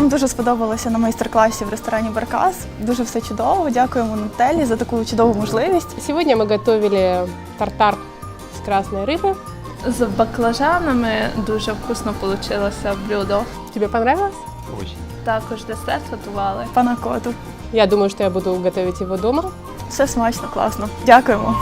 Нам дуже сподобалося на майстер-класі в ресторані Баркас. Дуже все чудово. Дякуємо Нутеллі за таку чудову можливість. Сегодня мы готовили тартар с красной рыбы. З баклажанами дуже вкусно вийшло блюдо. Тебе понравилось? Очень. Також десерт готували. Пана коту. Я думаю, что я буду готовить его дома. Все смачно, класно. Дякуємо.